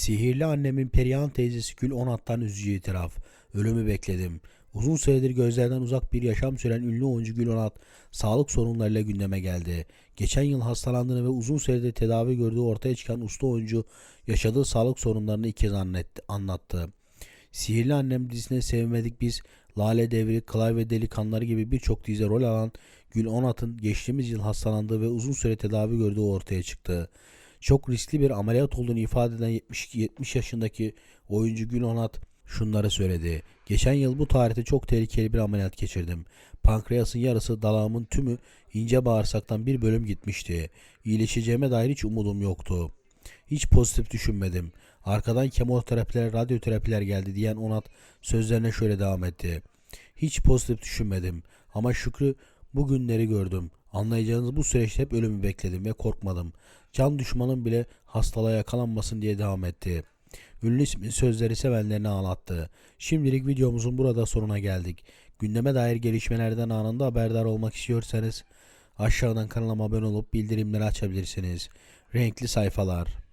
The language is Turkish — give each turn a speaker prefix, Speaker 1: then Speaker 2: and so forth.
Speaker 1: Sihirli annemin Perihan teyzesi Gül Onat'tan üzücü itiraf. Ölümü bekledim. Uzun süredir gözlerden uzak bir yaşam süren ünlü oyuncu Gül Onat sağlık sorunlarıyla gündeme geldi. Geçen yıl hastalandığını ve uzun süredir tedavi gördüğü ortaya çıkan usta oyuncu yaşadığı sağlık sorunlarını ilk kez anlattı. Sihirli Annem dizisine sevmedik biz, Lale Devri, Klavye Delikanlıları gibi birçok dizide rol alan Gül Onat'ın geçtiğimiz yıl hastalandığı ve uzun süre tedavi gördüğü ortaya çıktı. Çok riskli bir ameliyat olduğunu ifade eden 70, 70 yaşındaki oyuncu Gül Onat şunları söyledi. Geçen yıl bu tarihte çok tehlikeli bir ameliyat geçirdim. Pankreasın yarısı, dalağımın tümü, ince bağırsaktan bir bölüm gitmişti. İyileşeceğime dair hiç umudum yoktu. Hiç pozitif düşünmedim. Arkadan kemoterapiler, radyoterapiler geldi diyen Onat sözlerine şöyle devam etti. Hiç pozitif düşünmedim ama şükrü bu günleri gördüm. Anlayacağınız bu süreçte hep ölümü bekledim ve korkmadım. Can düşmanım bile hastalığa yakalanmasın diye devam etti. Ünlü ismin sözleri sevenlerine anlattı. Şimdilik videomuzun burada sonuna geldik. Gündeme dair gelişmelerden anında haberdar olmak istiyorsanız aşağıdan kanalıma abone olup bildirimleri açabilirsiniz. Renkli sayfalar.